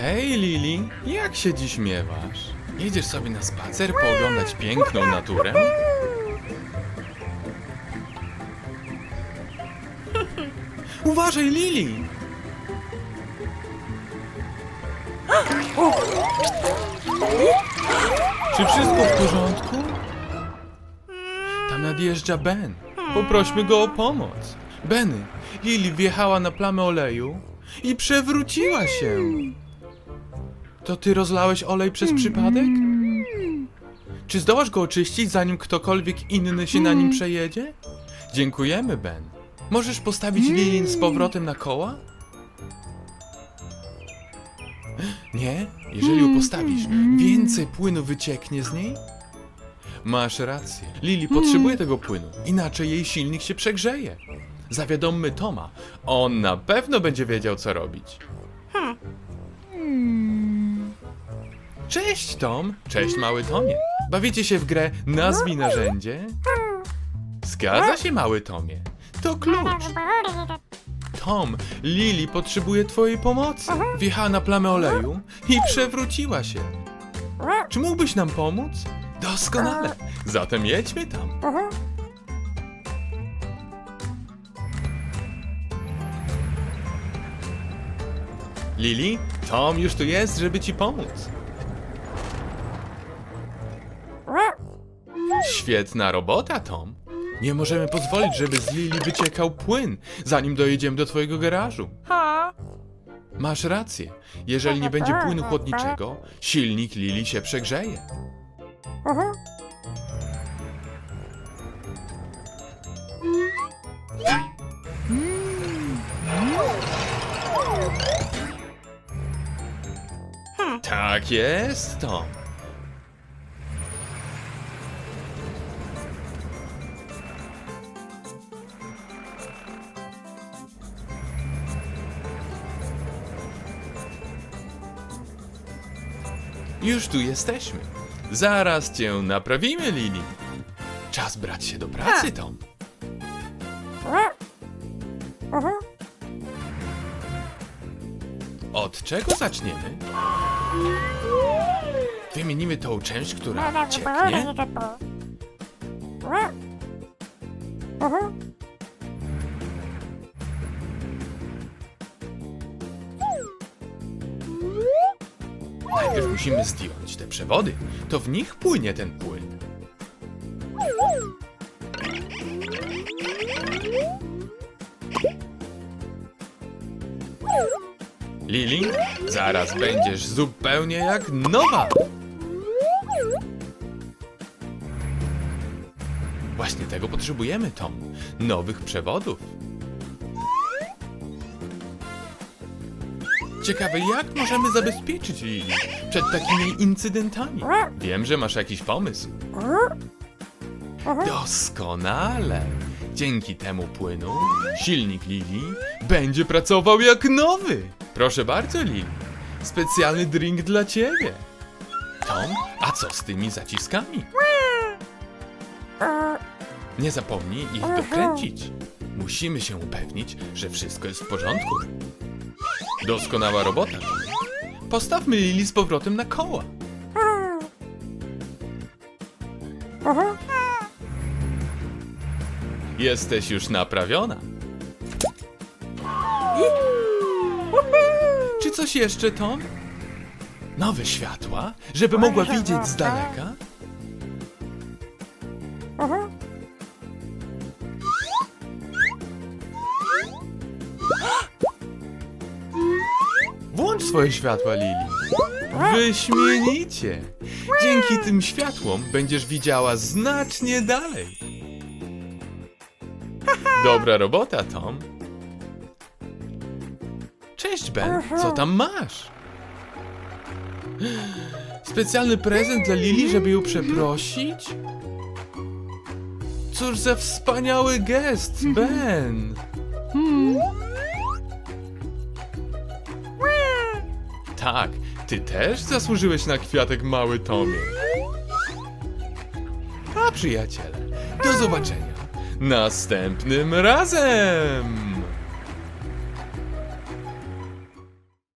Hej Lili, jak się dziś miewasz? Jedziesz sobie na spacer pooglądać piękną naturę? Uważaj Lili! Czy wszystko w porządku? Tam nadjeżdża Ben. Poprośmy go o pomoc. Benny, Lili wjechała na plamę oleju i przewróciła się. To ty rozlałeś olej przez przypadek? Czy zdołasz go oczyścić, zanim ktokolwiek inny się na nim przejedzie? Dziękujemy, Ben. Możesz postawić Lilin z powrotem na koła? Nie? Jeżeli ją postawisz, więcej płynu wycieknie z niej? Masz rację. Lili potrzebuje tego płynu, inaczej jej silnik się przegrzeje. Zawiadommy Toma. On na pewno będzie wiedział, co robić. Cześć, Tom. Cześć, mały Tomie. Bawicie się w grę Nazwij narzędzie? Zgadza się, mały Tomie. To klucz. Tom, Lili potrzebuje twojej pomocy. Wjechała na plamę oleju i przewróciła się. Czy mógłbyś nam pomóc? Doskonale. Zatem jedźmy tam. Lili, Tom już tu jest, żeby ci pomóc. Świetna robota, Tom. Nie możemy pozwolić, żeby z Lili wyciekał płyn, zanim dojedziemy do twojego garażu. Masz rację. Jeżeli nie będzie płynu chłodniczego, silnik Lili się przegrzeje. Tak jest, Tom. Już tu jesteśmy. Zaraz cię naprawimy, Lili. Czas brać się do pracy, Tom. Od czego zaczniemy? Wymienimy tą część, która cieknie. Najpierw musimy zdjąć te przewody. To w nich płynie ten płyn. Lili, zaraz będziesz zupełnie jak nowa. Właśnie tego potrzebujemy, Tom. Nowych przewodów. Ciekawe, jak możemy zabezpieczyć Lili przed takimi incydentami? Wiem, że masz jakiś pomysł. Doskonale. Dzięki temu płynu silnik Lili będzie pracował jak nowy. Proszę bardzo, Lili. Specjalny drink dla ciebie. Tom, a co z tymi zaciskami? Nie zapomnij ich dokręcić. Musimy się upewnić, że wszystko jest w porządku. Doskonała robota. Postawmy Lili z powrotem na koła. Jesteś już naprawiona. Czy coś jeszcze, Tom? Nowe światła, żeby mogła widzieć z daleka? Swoje światła, Lili. Wyśmienicie! Dzięki tym światłom będziesz widziała znacznie dalej. Dobra robota, Tom. Cześć, Ben. Co tam masz? Specjalny prezent dla Lili, żeby ją przeprosić? Cóż za wspaniały gest, Ben! Tak, ty też zasłużyłeś na kwiatek, mały Tomie. A przyjaciele, do zobaczenia następnym razem!